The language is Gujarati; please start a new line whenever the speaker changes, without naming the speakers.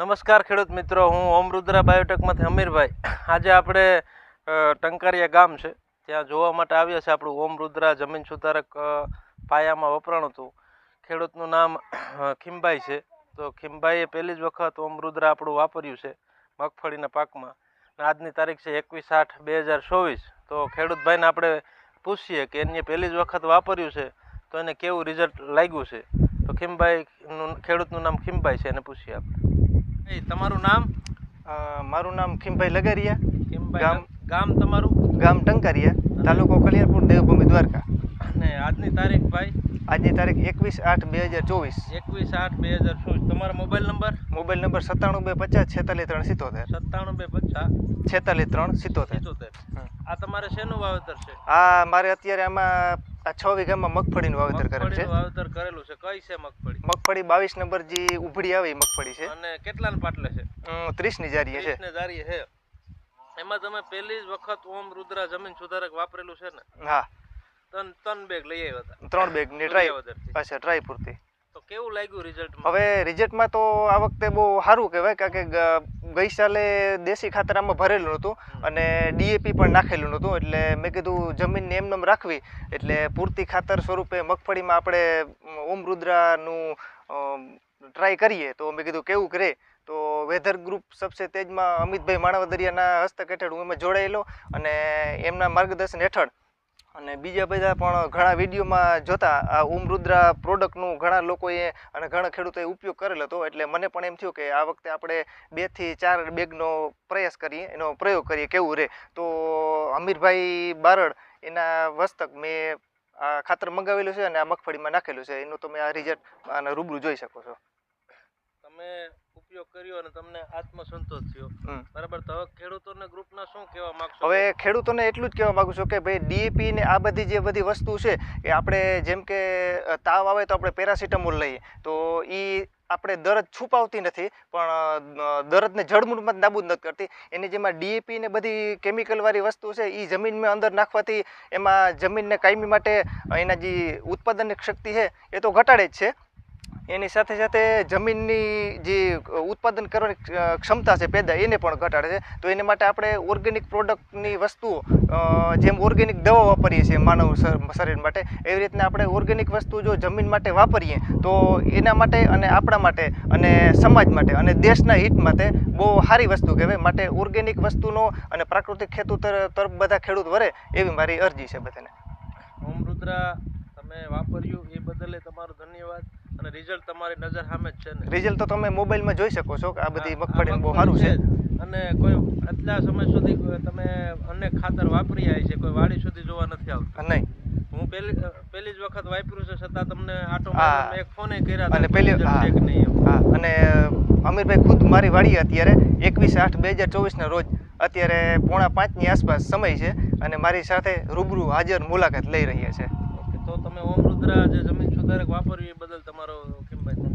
નમસ્કાર ખેડૂત મિત્રો, હું ઓમ રુદ્રા બાયોટેકમાંથી અમીરભાઈ. આજે આપણે ટંકારિયા ગામ છે. ત્યાં જોવા માટે આવ્યા છે આપણું ઓમ રુદ્રા જમીન સુધારક પાયામાં વપરાણું હતું. ખેડૂતનું નામ ખીમભાઈ છે. તો ખીમભાઈએ પહેલી જ વખત ઓમ રુદ્રા આપણું વાપર્યું છે મગફળીના પાકમાં. આજની તારીખ છે એકવીસ આઠ બે હજાર ચોવીસ. તો ખેડૂતભાઈને આપણે પૂછીએ કે એને પહેલી જ વખત વાપર્યું છે, તો એને કેવું રિઝલ્ટ લાગ્યું છે? તો ખીમભાઈનું ખેડૂતનું નામ ખીમભાઈ છે, એને પૂછીએ આપણે. તમારું નામ?
મારું નામ ખીમભાઈ લગારિયા.
ખીમભાઈ
ગામ-
ગામ તમારું?
ગામ ટંકારિયા તાલુકો કલિયારપુર દેવભૂમિ દ્વારકા.
અને આજની તારીખ ભાઈ?
આજની તારીખ એકવીસ આઠ બે હજાર ચોવીસ.
એકવીસ આઠ બે હજાર ચોવીસ. તમારો મોબાઈલ નંબર?
મોબાઈલ નંબર સત્તાણું બે પચાસ છેતાલીસ ત્રણ સિત્તોતેર.
સત્તાણું બે પચાસ.
છેતાલીસ ત્રણ સિત્તોતેર.
આ તમારે શેનું વાવેતર છે?
આ મારે અત્યારે આમાં આ છ વીઘામાં મગફળીનું વાવેતર કરેલું છે.
વાવેતર કરેલું છે. કઈ છે મગફળી?
મગફળી બાવીસ નંબર જે ઉભડી આવી મગફળી છે.
અને કેટલા પાટલે છે?
ત્રીસ ત્રીસની જારીએ છે.
જારીએ છે. એમાં તમે પહેલી જ વખત ઓમ રુદ્રા જમીન સુધારક વાપરેલું છે ને?
હા.
ત્રણ ત્રણ બેગ લઈ આવ્યા હતા.
ત્રણ બેગની ટ્રાય
સૂર્યાવદરથી.
અચ્છા ટ્રાય પૂરતી.
તો કેવું લાગ્યું રિઝલ્ટ
હવે રિઝલ્ટમાં તો આ વખતે બહુ સારું કહેવાય કારણ કે ગઈ સાલે દેશી ખાતર આમાં ભરેલું નહોતું અને ડીએપી પણ નાખેલું નહોતું. એટલે મેં કીધું જમીનને એમનેમ રાખવી. એટલે પૂરતી ખાતર સ્વરૂપે મગફળીમાં આપણે ઓમ રુદ્રાનું ટ્રાય કરીએ. તો મેં કીધું કેવું કરે. તો વેધર ગ્રુપ સબસે તેજમાં અમિતભાઈ માણાવદરિયાના હસ્તક હેઠળ હું એમાં જોડાયેલો અને એમના માર્ગદર્શન હેઠળ અને બીજા બધા પણ ઘણા વિડીયોમાં જોતા આ ઉમરુદ્રા પ્રોડક્ટનું ઘણા લોકોએ અને ઘણા ખેડૂતોએ ઉપયોગ કરેલો હતો. એટલે મને પણ એમ થયું કે આ વખતે આપણે બેથી ચાર બેગનો પ્રયાસ કરીએ, એનો પ્રયોગ કરીએ, કેવું રહે તો અમીરભાઈ બારડ, એના વસ્તક મેં આ ખાતર મંગાવેલું છે અને આ મગફળીમાં નાખેલું છે. એનું તમે આ રિઝલ્ટ અને રૂબરૂ જોઈ શકો છો.
તમે ઉપયોગ કર્યો અને તમને આત્મસંતોષ થયો. બરાબર? તો ખેડૂતોને ગ્રુપના શું કહેવા માંગશો?
હવે ખેડૂતોને એટલું જ કહેવા માંગુ છું કે ભાઈ ડીએપી ને આ બધી જે બધી વસ્તુ છે એ આપણે જેમ કે તાવ આવે તો આપણે પેરાસિટામોલ લઈએ. તો એ આપણે દરદ છુપાવતી નથી પણ દરદને જળમૂળમાં જ નાબૂદ નથી કરતી. એની જેમાં ડીએપી ને બધી કેમિકલવાળી વસ્તુ છે એ જમીનમાં અંદર નાખવાથી એમાં જમીનને કાયમી માટે એના જે ઉત્પાદનની શક્તિ છે એ તો ઘટાડે જ છે. એની સાથે સાથે જમીનની જે ઉત્પાદન કરવાની ક્ષમતા છે, પેદા, એને પણ ઘટાડે છે. તો એને માટે આપણે ઓર્ગેનિક પ્રોડક્ટની વસ્તુઓ જેમ ઓર્ગેનિક દવા વાપરીએ છીએ માનવ શરીર માટે, એવી રીતના આપણે ઓર્ગેનિક વસ્તુ જો જમીન માટે વાપરીએ, તો એના માટે અને આપણા માટે અને સમાજ માટે અને દેશના હિત માટે બહુ સારી વસ્તુ કહેવાય. માટે ઓર્ગેનિક વસ્તુનો અને પ્રાકૃતિક ખેતુ તરફ બધા ખેડૂત વરે એવી મારી અરજી છે બધાને.
ઓમ રુદ્રા તમે વાપર્યું એ બદલે તમારો ધન્યવાદ. અને રિઝલ્ટ તમારી નજર સામે જ છે ને.
રિઝલ્ટ તો તમે મોબાઈલમાં જોઈ શકો છો કે આ બધી
આ
બહુ સારું છે.
અને કોઈ આટલા સમય સુધી તમે અનેક ખાતર વાપરી આવી છે કોઈ વાડી સુધી જોવા નથી આવતું.
નહીં.
હું પહેલી પહેલી જ વખત વાપર્યું છે છતાં તમને આટો એક ફોને કર્યા
અને પહેલી- હા. અને અમીરભાઈ ખુદ મારી વાડી અત્યારે એકવીસ આઠ બે હજાર ચોવીસના રોજ અત્યારે પોણા પાંચની આસપાસ સમય છે અને મારી સાથે રૂબરૂ હાજર મુલાકાત લઈ રહ્યા છે.
તો તમે ઓમ રુદ્રા જે જમીન સુધારક વાપરવી એ બદલ તમારો કિંમત